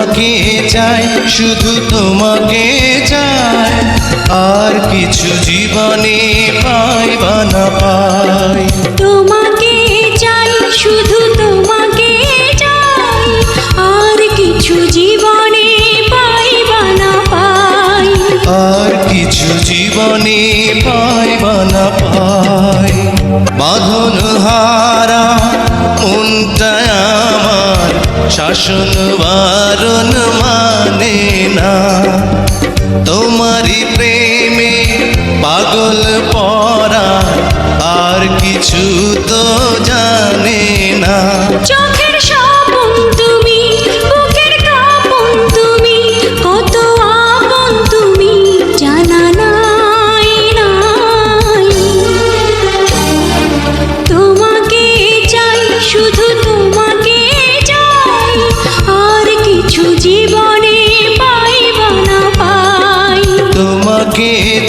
তোমাকে চাই শুধু তোমাকে চাই। আর কিছু জীবনে পাই বা না পাই। তোমাকে চাই শুধু তোমাকে চাই। আর কিছু জীবনে পাই বা না পাই। আর কিছু জীবনে পাই বা না পাই। বাঁধন হারা আমার শাসন বারণ মানে না। তোমারই প্রেমে পাগল পরা আর কিছু তো জানে না। চোখের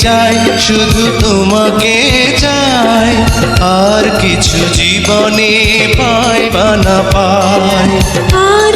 চাই শুধু তোমাকে চাই। আর কিছু জীবনে পাই বা না পাই আর